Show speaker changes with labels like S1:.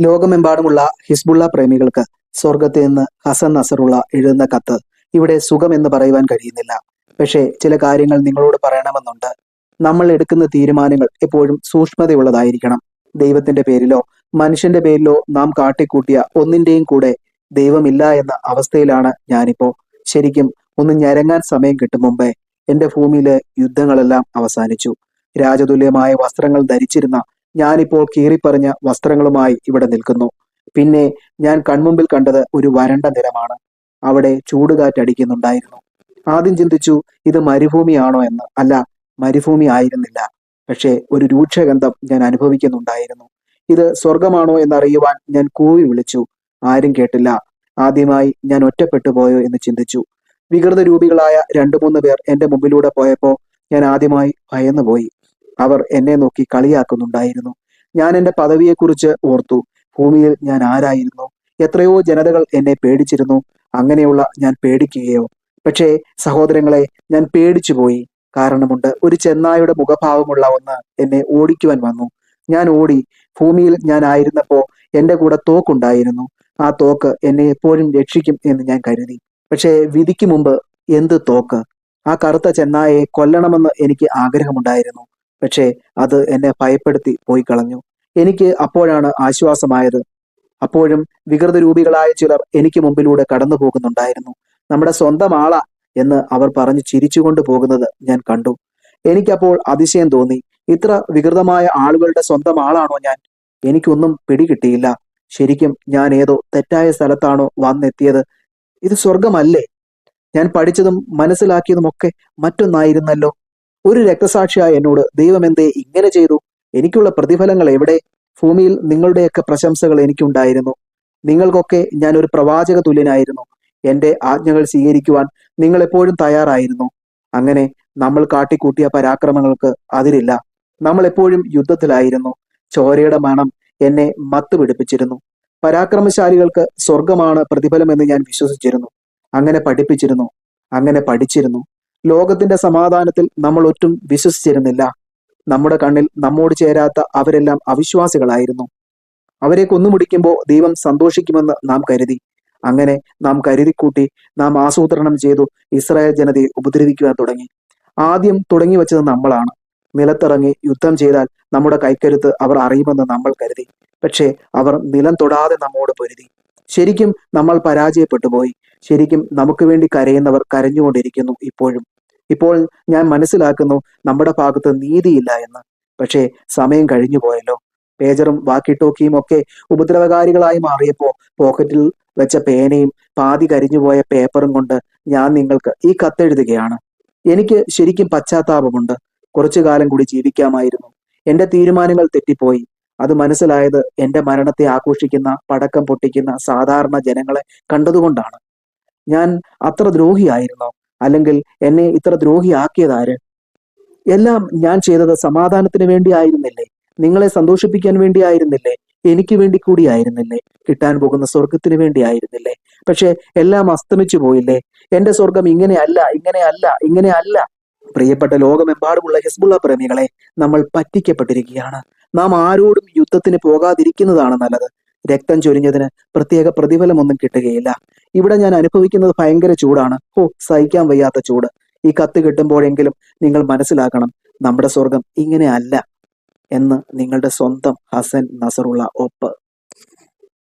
S1: ലോകമെമ്പാടുമുള്ള ഹിസ്ബുള്ള പ്രേമികൾക്ക് സ്വർഗത്തിൽ നിന്ന് ഹസൻ നസറുള്ള എഴുതുന്ന കത്ത് ഇവിടെ സുഖം എന്ന് പറയുവാൻ കഴിയുന്നില്ല. പക്ഷേ ചില കാര്യങ്ങൾ നിങ്ങളോട് പറയണമെന്നുണ്ട്. നമ്മൾ എടുക്കുന്ന തീരുമാനങ്ങൾ എപ്പോഴും സൂക്ഷ്മതയുള്ളതായിരിക്കണം. ദൈവത്തിന്റെ പേരിലോ മനുഷ്യന്റെ പേരിലോ നാം കാട്ടിക്കൂട്ടിയ ഒന്നിന്റെയും കൂടെ ദൈവമില്ല എന്ന അവസ്ഥയിലാണ് ഞാനിപ്പോ. ശരിക്കും ഒന്ന് ഞരങ്ങാൻ സമയം കിട്ടും മുമ്പേ എന്റെ ഭൂമിയിലെ യുദ്ധങ്ങളെല്ലാം അവസാനിച്ചു. രാജതുല്യമായ വസ്ത്രങ്ങൾ ധരിച്ചിരുന്ന ഞാനിപ്പോൾ കീറിപ്പറഞ്ഞ വസ്ത്രങ്ങളുമായി ഇവിടെ നിൽക്കുന്നു. പിന്നെ ഞാൻ കൺമുമ്പിൽ കണ്ടത് ഒരു വരണ്ട നിലമാണ്. അവിടെ ചൂടുകാറ്റടിക്കുന്നുണ്ടായിരുന്നു. ആദ്യം ചിന്തിച്ചു ഇത് മരുഭൂമിയാണോ എന്ന്. അല്ല മരുഭൂമി ആയിരുന്നില്ല. പക്ഷേ ഒരു രൂക്ഷഗന്ധം ഞാൻ അനുഭവിക്കുന്നുണ്ടായിരുന്നു. ഇത് സ്വർഗമാണോ എന്നറിയുവാൻ ഞാൻ കൂവി വിളിച്ചു. ആരും കേട്ടില്ല. ആദ്യമായി ഞാൻ ഒറ്റപ്പെട്ടു പോയോ എന്ന് ചിന്തിച്ചു. വികൃത രൂപികളായ രണ്ടു മൂന്ന് പേർ എന്റെ മുമ്പിലൂടെ പോയപ്പോ ഞാൻ ആദ്യമായി ഭയന്നുപോയി. അവർ എന്നെ നോക്കി കളിയാക്കുന്നുണ്ടായിരുന്നു. ഞാൻ എന്റെ പദവിയെക്കുറിച്ച് ഓർത്തു. ഭൂമിയിൽ ഞാൻ ആരായിരുന്നു? എത്രയോ ജനതകൾ എന്നെ പേടിച്ചിരുന്നു. അങ്ങനെയുള്ള ഞാൻ പേടിക്കുകയോ. പക്ഷേ സഹോദരങ്ങളെ ഞാൻ പേടിച്ചു പോയി. കാരണമുണ്ട് ഒരു ചെന്നായുടെ മുഖഭാവമുള്ള ഒന്ന് എന്നെ ഓടിക്കുവാൻ വന്നു. ഞാൻ ഓടി ഭൂമിയിൽ ഞാൻ ആയിരുന്നപ്പോ എന്റെ കൂടെ തോക്കുണ്ടായിരുന്നു. ആ തോക്ക് എന്നെ എപ്പോഴും രക്ഷിക്കും എന്ന് ഞാൻ കരുതി. പക്ഷേ വിധിക്ക് മുമ്പ് എന്ത് തോക്ക്? ആ കറുത്ത ചെന്നായെ കൊല്ലണമെന്ന് എനിക്ക് ആഗ്രഹമുണ്ടായിരുന്നു. പക്ഷേ അത് എന്നെ ഭയപ്പെടുത്തി പോയി കളഞ്ഞു എനിക്ക് അപ്പോഴാണ് ആശ്വാസമായത്. അപ്പോഴും വികൃത രൂപികളായ ചിലർ എനിക്ക് മുമ്പിലൂടെ കടന്നു പോകുന്നുണ്ടായിരുന്നു നമ്മുടെ സ്വന്തം ആളാ എന്ന് അവർ പറഞ്ഞു ചിരിച്ചുകൊണ്ട് പോകുന്നത് ഞാൻ കണ്ടു. എനിക്കപ്പോൾ അതിശയം തോന്നി. ഇത്ര വികൃതമായ ആളുകളുടെ സ്വന്തം ആളാണോ ഞാൻ? എനിക്കൊന്നും പിടികിട്ടിയില്ല. ശരിക്കും ഞാൻ ഏതോ തെറ്റായ സ്ഥലത്താണോ വന്നെത്തിയത്. ഇത് സ്വർഗമല്ലേ ഞാൻ പഠിച്ചതും മനസ്സിലാക്കിയതുമൊക്കെ മറ്റൊന്നായിരുന്നല്ലോ. ഒരു രക്തസാക്ഷിയായ എന്നോട് ദൈവം എന്തേ ഇങ്ങനെ ചെയ്തു? എനിക്കുള്ള പ്രതിഫലങ്ങൾ എവിടെ? ഭൂമിയിൽ നിങ്ങളുടെയൊക്കെ പ്രശംസകൾ എനിക്കുണ്ടായിരുന്നു. നിങ്ങൾക്കൊക്കെ ഞാൻ ഒരു പ്രവാചക തുല്യനായിരുന്നു. എന്റെ ആജ്ഞകൾ സ്വീകരിക്കുവാൻ നിങ്ങൾ എപ്പോഴും തയ്യാറായിരുന്നു. അങ്ങനെ നമ്മൾ കാട്ടിക്കൂട്ടിയ പരാക്രമങ്ങൾക്ക് അതിരില്ല. നമ്മൾ എപ്പോഴും യുദ്ധത്തിലായിരുന്നു. ചോരയുടെ മണം എന്നെ മത്ത് പിടിപ്പിച്ചിരുന്നു. പരാക്രമശാലികൾക്ക് സ്വർഗമാണ് പ്രതിഫലമെന്ന് ഞാൻ വിശ്വസിച്ചിരുന്നു. അങ്ങനെ പഠിപ്പിച്ചിരുന്നു. അങ്ങനെ പഠിച്ചിരുന്നു. ലോകത്തിന്റെ സമാധാനത്തിൽ നമ്മൾ ഒറ്റും വിശ്വസിച്ചിരുന്നില്ല. നമ്മുടെ കണ്ണിൽ നമ്മോട് ചേരാത്ത അവരെല്ലാം അവിശ്വാസികളായിരുന്നു. അവരെ കൊന്നുമുടിക്കുമ്പോൾ ദൈവം സന്തോഷിക്കുമെന്ന് നാം കരുതി. അങ്ങനെ നാം കരുതിക്കൂട്ടി നാം ആസൂത്രണം ചെയ്തു ഇസ്രായേൽ ജനതയെ ഉപദ്രവിക്കുവാൻ തുടങ്ങി. ആദ്യം തുടങ്ങി വെച്ചത് നമ്മളാണ്. നിലത്തിറങ്ങി യുദ്ധം ചെയ്താൽ നമ്മുടെ കൈക്കരുത്ത് അവർ അറിയുമെന്ന് നമ്മൾ കരുതി. പക്ഷേ അവർ നിലം തൊടാതെ നമ്മോട് പൊരുതി. ശരിക്കും നമ്മൾ പരാജയപ്പെട്ടു പോയി ശരിക്കും നമുക്ക് വേണ്ടി കരയുന്നവർ കരഞ്ഞുകൊണ്ടിരിക്കുന്നു ഇപ്പോഴും. ഇപ്പോൾ ഞാൻ മനസ്സിലാക്കുന്നു നമ്മുടെ ഭാഗത്ത് നീതിയില്ല എന്ന്. പക്ഷേ സമയം കഴിഞ്ഞു പോയല്ലോ പേജറും ബാക്കി ടോക്കിയും ഒക്കെ ഉപദ്രവകാരികളായി മാറിയപ്പോ പോക്കറ്റിൽ വെച്ച പേനയും പാതി കരിഞ്ഞുപോയ പേപ്പറും കൊണ്ട് ഞാൻ നിങ്ങൾക്ക് ഈ കത്തെഴുതുകയാണ്. എനിക്ക് ശരിക്കും പശ്ചാത്താപമുണ്ട്. കുറച്ചു കാലം കൂടി ജീവിക്കാമായിരുന്നു. എന്റെ തീരുമാനങ്ങൾ തെറ്റിപ്പോയി. അത് മനസ്സിലായത് എന്റെ മരണത്തെ ആഘോഷിക്കുന്ന പടക്കം പൊട്ടിക്കുന്ന സാധാരണ ജനങ്ങളെ കണ്ടതുകൊണ്ടാണ്. ഞാൻ അത്ര ദ്രോഹിയായിരുന്നോ? അല്ലെങ്കിൽ എന്നെ ഇത്ര ദ്രോഹിയാക്കിയതാര്? എല്ലാം ഞാൻ ചെയ്തത് സമാധാനത്തിന് വേണ്ടി ആയിരുന്നില്ലേ? നിങ്ങളെ സന്തോഷിപ്പിക്കാൻ വേണ്ടി ആയിരുന്നില്ലേ? എനിക്ക് വേണ്ടി കൂടി ആയിരുന്നില്ലേ? കിട്ടാൻ പോകുന്ന സ്വർഗത്തിന് വേണ്ടി ആയിരുന്നില്ലേ? പക്ഷെ എല്ലാം അസ്തമിച്ചു പോയില്ലേ? എന്റെ സ്വർഗം ഇങ്ങനെയല്ല ഇങ്ങനെയല്ല ഇങ്ങനെയല്ല പ്രിയപ്പെട്ട ലോകമെമ്പാടുമുള്ള ഹിസ്ബുള്ള പ്രേമികളെ നമ്മൾ പറ്റിക്കപ്പെട്ടിരിക്കുകയാണ്. നാം ആരോടും യുദ്ധത്തിന് പോകാതിരിക്കുന്നതാണ് നല്ലത്. രക്തം ചൊരിഞ്ഞതിന് പ്രത്യേക പ്രതിഫലമൊന്നും കിട്ടുകയില്ല. ഇവിടെ ഞാൻ അനുഭവിക്കുന്നത് ഭയങ്കര ചൂടാണ്. ഓ സഹിക്കാൻ വയ്യാത്ത ചൂട്. ഈ കത്ത് കിട്ടുമ്പോഴെങ്കിലും നിങ്ങൾ മനസ്സിലാക്കണം നമ്മുടെ സ്വർഗം ഇങ്ങനെ അല്ല എന്ന് നിങ്ങളുടെ സ്വന്തം ഹസൻ നസറുള്ള ഒപ്പ്.